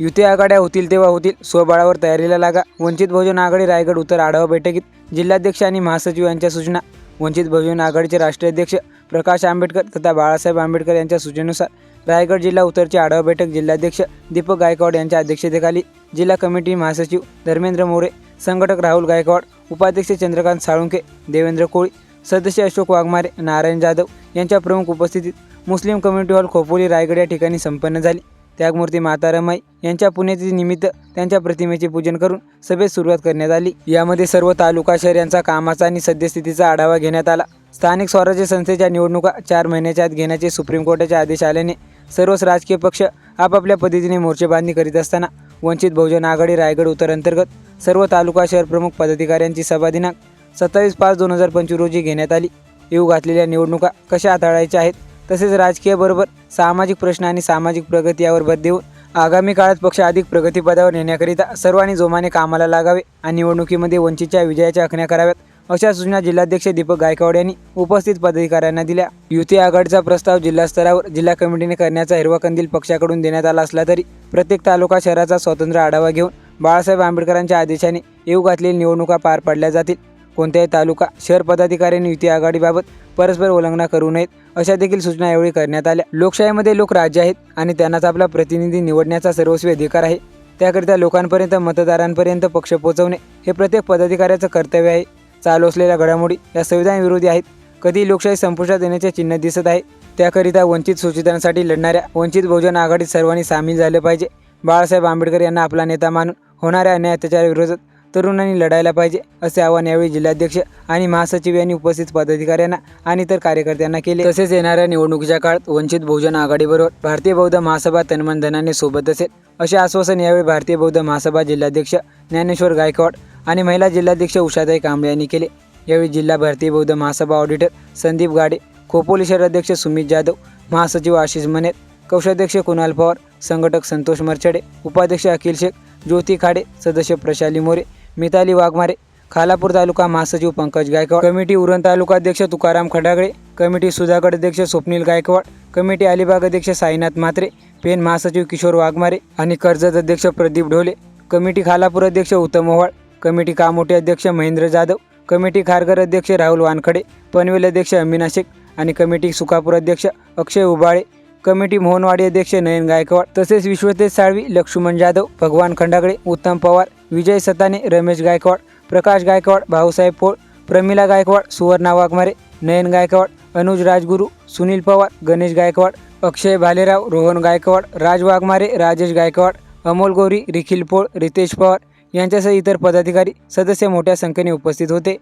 युती आघाड्या होतील तेव्हा होतील. स्वबळावर तयारीला लागा. वंचित बहुजन आघाडी रायगड उत्तर आढावा बैठकीत जिल्हाध्यक्ष आणि महासचिव यांच्या सूचना. वंचित बहुजन आघाडीचे राष्ट्रीय अध्यक्ष प्रकाश आंबेडकर तथा बाळासाहेब आंबेडकर यांच्या सूचनेनुसार रायगड जिल्हा उत्तरची आढावा बैठक जिल्हाध्यक्ष दीपक गायकवाड यांच्या अध्यक्षतेखाली जिल्हा कमिटी महासचिव धर्मेंद्र मोरे संघटक राहुल गायकवाड उपाध्यक्ष चंद्रकांत साळुंके देवेंद्र कोळी सदस्य अशोक वाघमारे नारायण जाधव यांच्या प्रमुख उपस्थितीत Muslim community hall Khopoli Raigad या ठिकाणी संपन्न झाली. त्यागमूर्ती माता यांच्या यांच्या पुण्यतिथीनिमित्त त्यांच्या प्रतिमेचे पूजन करून सभेत सुरुवात करण्यात आली. यामध्ये सर्व तालुका शहर यांचा कामाचा आणि सद्यस्थितीचा आढावा घेण्यात आला. स्थानिक स्वराज्य संस्थेच्या निवडणुका चार महिन्याच्या आत घेण्याचे सुप्रीम कोर्टाचे आदेश आल्याने सर्वच राजकीय पक्ष आपापल्या पद्धतीने मोर्चेबांधणी करीत असताना वंचित बहुजन आघाडी रायगड उत्तर अंतर्गत सर्व तालुका शहर प्रमुख पदाधिकाऱ्यांची सभा दिनांक सत्तावीस पाच दोन हजार पंचवीस रोजी घेण्यात आली. येऊ घातलेल्या निवडणुका कशा हाताळायच्या आहेत? तसेच राजकीय बरोबर सामाजिक प्रश्न आणि सामाजिक प्रगती यावर भर देऊन आगामी काळात पक्ष अधिक प्रगतीपदावर नेण्याकरिता सर्वांनी जोमाने कामाला लागावे आणि निवडणुकीमध्ये वंचितच्या विजयाच्या आखण्या कराव्यात अशा सूचना जिल्हाध्यक्ष दीपक गायकवाड यांनी उपस्थित पदाधिकाऱ्यांना दिल्या. युती आघाडीचा प्रस्ताव जिल्हा स्तरावर जिल्हा कमिटीने करण्याचा हिरवा कंदील पक्षाकडून देण्यात आला असला तरी प्रत्येक तालुका शहराचा स्वतंत्र आढावा घेऊन बाळासाहेब आंबेडकरांच्या आदेशाने येऊ घातलेल्या निवडणुका पार पाडल्या जातील. कोणत्याही तालुका शहर पदाधिकाऱ्यांनी युती आघाडीबाबत परस्पर उल्लंघना करू नयेत अशा देखील सूचना यावेळी करण्यात आल्या. लोकशाहीमध्ये लोक राज्य आहेत आणि त्यांनाच आपला प्रतिनिधी निवडण्याचा सर्वस्वी अधिकार आहे. त्याकरिता लोकांपर्यंत मतदारांपर्यंत पक्ष पोहोचवणे हे प्रत्येक पदाधिकाऱ्याचं कर्तव्य आहे. चालू असलेल्या घडामोडी या संविधान विरोधी आहेत. कधी लोकशाही संपुष्टात येण्याचे चिन्ह दिसत आहे. त्याकरिता वंचित सूचितांसाठी लढणाऱ्या वंचित बहुजन आघाडीत सर्वांनी सामील झाले पाहिजे. बाळासाहेब आंबेडकर यांना आपला नेता मानून होणाऱ्या अन्याय अत्याचाराविरोधात तरुणांनी लढायला पाहिजे असे आवाहन यावेळी जिल्हाध्यक्ष आणि महासचिव यांनी उपस्थित पदाधिकाऱ्यांना आणि इतर कार्यकर्त्यांना केले. तसेच येणाऱ्या निवडणुकीच्या काळात वंचित बहुजन आघाडीबरोबर भारतीय बौद्ध महासभा तन्मन धनाने सोबत असेल असे आश्वासन यावेळी भारतीय बौद्ध महासभा जिल्हाध्यक्ष ज्ञानेश्वर गायकवाड आणि महिला जिल्हाध्यक्ष उषाताई कांबळे यांनी केले. यावेळी जिल्हा भारतीय बौद्ध महासभा ऑडिटर संदीप गाडे खोपोली शहर अध्यक्ष सुमित जाधव महासचिव आशिष मनेत कौशाध्यक्ष कुणाल पवार संघटक संतोष मरचडे उपाध्यक्ष अखिल शेख ज्योती खाडे सदस्य प्रशाली मोरे मिताली वाघमारे खालापूर तालुका महासचिव पंकज गायकवाड कमिटी उरण तालुका अध्यक्ष तुकाराम खडागळे कमिटी सुधागड अध्यक्ष स्वप्नील गायकवाड कमिटी अलिबाग अध्यक्ष साईनाथ म्हात्रे पेन महासचिव किशोर वाघमारे आणि कर्जत अध्यक्ष प्रदीप ढोले कमिटी खालापूर अध्यक्ष उत्तम ओवाळ कमिटी कामोटे अध्यक्ष महेंद्र जाधव कमिटी खारघर अध्यक्ष राहुल वानखडे पनवेल अध्यक्ष अमिना शेख आणि कमिटी सुखापूर अध्यक्ष अक्षय उबाळे कमिटी मोहनवाडी अध्यक्ष नयन गायकवाड तसेच विश्वतेज साळवी लक्ष्मण जाधव भगवान खंडागळे उत्तम पवार विजय सताने रमेश गायकवाड प्रकाश गायकवाड भाऊसाहेब पोळ प्रमिला गायकवाड सुवर्णा वाघमारे नयन गायकवाड अनुज राजगुरू सुनील पवार गणेश गायकवाड अक्षय भालेराव रोहन गायकवाड राज वाघमारे राजेश गायकवाड अमोल गौरी रिखिल पोळ रितेश पवार यांच्यासह इतर पदाधिकारी सदस्य मोठ्या संख्येने उपस्थित होते.